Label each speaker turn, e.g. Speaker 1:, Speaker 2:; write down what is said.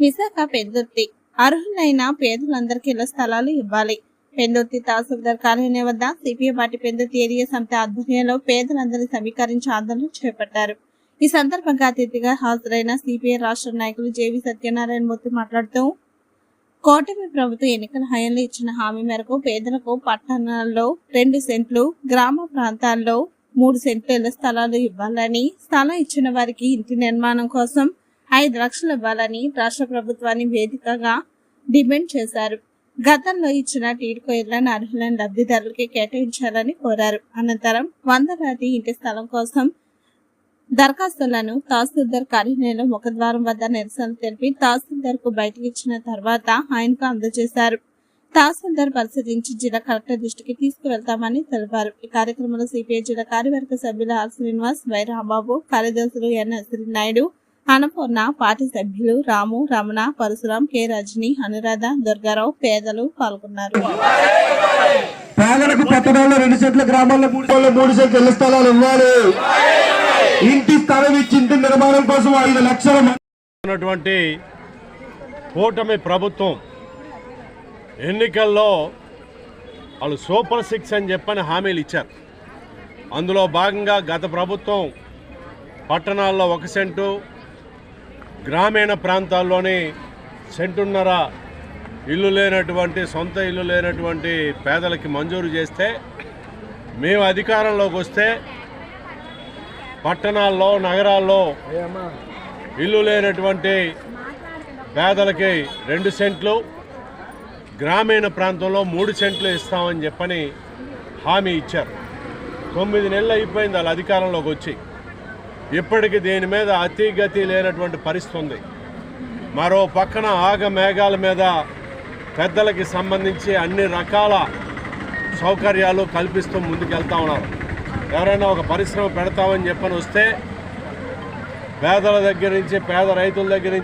Speaker 1: విశాఖ పెందుర్తి అర్హులైన పేదలందరికీ ఇళ్ళ స్థలాలు ఇవ్వాలి. పెందుర్తి తహసీల్దార్ కార్యాలయం వద్ద సిపిఐ పార్టీ పెందుర్తి ఏరియా సమితి ఆధ్వర్యంలో పేదలందరినీ సమీకరించి ఆందోళన చేపట్టారు. ఈ సందర్భంగా అతిథిగా హాజరైన సిపిఐ రాష్ట్ర నాయకులు జేవి సత్యనారాయణ మూర్తి మాట్లాడుతూ కోటమి ప్రభుత్వం ఎన్నికల హయాంలో ఇచ్చిన హామీ మేరకు పేదలకు పట్టణాల్లో రెండు సెంట్లు గ్రామ ప్రాంతాల్లో మూడు సెంట్లు ఇళ్ళ స్థలాలు ఇవ్వాలని స్థలం ఇచ్చిన వారికి ఇంటి నిర్మాణం కోసం ఐదు లక్షలు ఇవ్వాలని రాష్ట్ర ప్రభుత్వాన్ని వేదికగా డిమాండ్ చేశారు. గతంలో ఇచ్చిన టీడ్కో ఇళ్ళను అర్హులైన లబ్ధిదారులకి కేటాయించాలని కోరారు. అనంతరం వందలాది ఇంటి స్థలం కోసం దరఖాస్తులను తహసీల్దార్ కార్యాలయంలో ముఖద్వారం వద్ద నిరసన తెలిపి తహసీల్దార్కు బయటకు ఇచ్చిన తర్వాత ఆయనకు అందజేశారు. తహసీల్దార్ పరిశీలించి జిల్లా కలెక్టర్ దృష్టికి తీసుకువెళ్తామని తెలిపారు. ఈ కార్యక్రమంలో సిపిఐ జిల్లా కార్యవర్గ సభ్యులు ఆర్ శ్రీనివాస్ వై రాంబాబు కార్యదర్శులు ఎన్ నాయుడు అన్నపూర్ణ పార్టీ సభ్యులు రాము రమణ పరశురాం కె. రజని అనురాధ దుర్గారావు పేదలు పాల్గొన్నారు.
Speaker 2: పేదలకు పట్టణాల్లో రెండు సెంట్ల గ్రామాల్లో మూడు సెంట్ల మూడు సెంట్ల ఇళ్ళ స్థలాలు ఇవ్వాలి. ఇంటి స్థలం ఇచ్చి ఇంటి నిర్మాణం కోసం ఐదు లక్షల మంది
Speaker 3: ఉన్నటువంటి కూటమి ప్రభుత్వం ఎన్నికల్లో వాళ్ళు సూపర్ సిక్స్ అని చెప్పని హామీలు ఇచ్చారు. అందులో భాగంగా గత ప్రభుత్వం పట్టణాల్లో ఒక సెంటు గ్రామీణ ప్రాంతాల్లోని సెంటున్నర ఇల్లు లేనటువంటి సొంత ఇల్లు లేనటువంటి పేదలకి మంజూరు చేస్తే మేము అధికారంలోకి వస్తే పట్టణాల్లో నగరాల్లో ఇల్లు లేనటువంటి పేదలకి రెండు సెంట్లు గ్రామీణ ప్రాంతంలో మూడు సెంట్లు ఇస్తామని చెప్పని హామీ ఇచ్చారు. తొమ్మిది నెలలు అయిపోయింది వాళ్ళ అధికారంలోకి వచ్చి. ఇప్పటికి దీని మీద అతిగతి లేనటువంటి పరిస్థితి ఉంది. మరో పక్కన ఆగ మేఘాల మీద పెద్దలకి సంబంధించి అన్ని రకాల సౌకర్యాలు కల్పిస్తూ ముందుకెళ్తా ఉన్నారు. ఎవరైనా ఒక పరిశ్రమ పెడతామని చెప్పని వస్తే పేదల దగ్గర నుంచి పేద రైతుల దగ్గర నుంచి